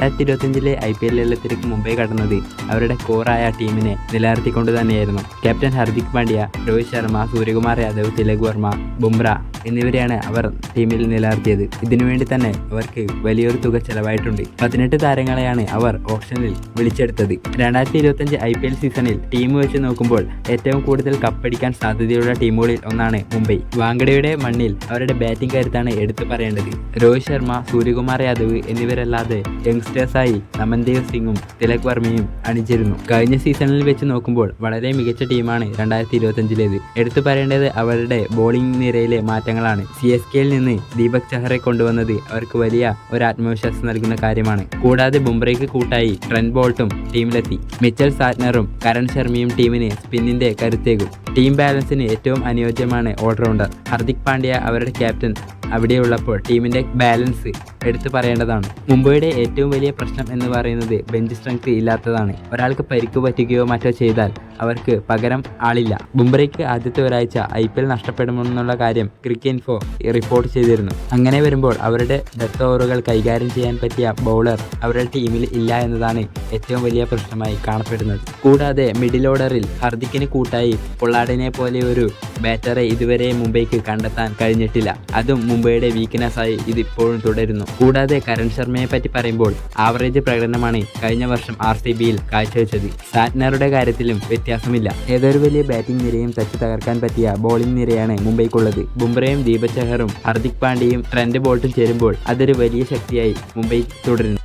രണ്ടായിരത്തി ഇരുപത്തിയഞ്ചിലെ I P L തിരക്ക് മുംബൈ കടന്നത് അവരുടെ കോറായ ടീമിനെ നിലനിർത്തിക്കൊണ്ട് തന്നെയായിരുന്നു. ക്യാപ്റ്റൻ ഹർദിക് പാണ്ഡ്യ രോഹിത് ശർമ്മ സൂര്യകുമാർ യാദവ് തിലക് വർമ്മ ബുംറ എന്നിവരെയാണ് അവർ ടീമിൽ നിലനിർത്തിയത്. ഇതിനുവേണ്ടി തന്നെ അവർക്ക് വലിയൊരു തുക ചെലവായിട്ടുണ്ട്. പതിനെട്ട് താരങ്ങളെയാണ് അവർ ഓപ്ഷനിൽ വിളിച്ചെടുത്തത്. രണ്ടായിരത്തി ഇരുപത്തിയഞ്ച് ഐ പി എൽ സീസണിൽ ടീം വെച്ച് നോക്കുമ്പോൾ ഏറ്റവും കൂടുതൽ കപ്പടിക്കാൻ സാധ്യതയുള്ള ടീമുകളിൽ ഒന്നാണ് മുംബൈ. വാങ്കഡയുടെ മണ്ണിൽ അവരുടെ ബാറ്റിംഗ് കരുത്താണ് എടുത്തു പറയേണ്ടത്. രോഹിത് ശർമ്മ സൂര്യകുമാർ യാദവ് എന്നിവരല്ലാതെ യങ്സ്റ്റേഴ്സായി നമൻദേവ് സിംഗും തിലക് വർമ്മയും അണിചിരുന്നു. കഴിഞ്ഞ സീസണിൽ വെച്ച് നോക്കുമ്പോൾ വളരെ മികച്ച ടീമാണ് രണ്ടായിരത്തി ഇരുപത്തഞ്ചിലേത് എടുത്തു പറയേണ്ടത് അവരുടെ ബോളിംഗ് നിരയിലെ മാറ്റങ്ങളാണ്. സി എസ് കെയിൽ നിന്ന് ദീപക് ചഹറെ കൊണ്ടുവന്നത് അവർക്ക് വലിയ ഒരു ആത്മവിശ്വാസം നൽകുന്ന കാര്യമാണ്. കൂടാതെ ബുംറയ്ക്ക് കൂട്ടായി ട്രെൻഡ് ബോൾട്ടും ടീമിലെത്തി. മിച്ചൽ സാറ്റ്നറും കരൺ ശർമ്മയും ടീമിന് സ്പിന്നിന്റെ കരുത്തേകും. ടീം ബാലൻസിന് ഏറ്റവും അനുയോജ്യമാണ് ഓൾറൗണ്ടർ ഹർദിക് പാണ്ഡ്യ അവരുടെ ക്യാപ്റ്റൻ അവിടെയുള്ളപ്പോൾ ടീമിന്റെ ബാലൻസ് എടുത്തു പറയേണ്ടതാണ്. മുംബൈയുടെ ഏറ്റവും വലിയ പ്രശ്നം എന്ന് പറയുന്നത് ബെഞ്ച് സ്ട്രെങ്ത് ഇല്ലാത്തതാണ്. ഒരാൾക്ക് പരിക്ക് പറ്റുകയോ മറ്റോ ചെയ്താൽ അവർക്ക് പകരം ആളില്ല. ബുംറയ്ക്ക് ആദ്യത്തെ ഒരാഴ്ച ഐ പി എൽ നഷ്ടപ്പെടുമെന്നുള്ള കാര്യം ക്രിക്കറ്റ് ഇൻഫോ റിപ്പോർട്ട് ചെയ്തിരുന്നു. അങ്ങനെ വരുമ്പോൾ അവരുടെ ഡെത്ത് ഓവറുകൾ കൈകാര്യം ചെയ്യാൻ പറ്റിയ ബൗളർ അവരുടെ ടീമിൽ ഇല്ല എന്നതാണ് ഏറ്റവും വലിയ പ്രശ്നമായി കാണപ്പെടുന്നത്. കൂടാതെ മിഡിൽ ഓർഡറിൽ ഹർദിക്കിന് കൂട്ടായി പൊള്ളാടിനെ പോലെ ഒരു ബാറ്ററെ ഇതുവരെ മുംബൈക്ക് കണ്ടെത്താൻ കഴിഞ്ഞിട്ടില്ല. അതും മുംബൈയുടെ വീക്ക്നെസ് ആയി ഇതിപ്പോഴും തുടരുന്നു. കൂടാതെ കരൺ ശർമ്മയെ പറ്റി പറയുമ്പോൾ ആവറേജ് പ്രകടനമാണ് കഴിഞ്ഞ വർഷം ആർ സി ബിയിൽ കാഴ്ചവെച്ചത്. സാറ്റ്നറുടെ കാര്യത്തിലും വ്യത്യാസമില്ല. ഏതൊരു വലിയ ബാറ്റിംഗ് നിരയും തച്ച് തകർക്കാൻ പറ്റിയ ബോളിംഗ് നിരയാണ് മുംബൈക്കുള്ളത്. ബുംറയും ദീപചഹറും ഹർദിക് പാണ്ഡ്യയും ട്രെൻഡ് ബോൾട്ടും ചേരുമ്പോൾ അതൊരു വലിയ ശക്തിയായി മുംബൈ തുടരുന്നു.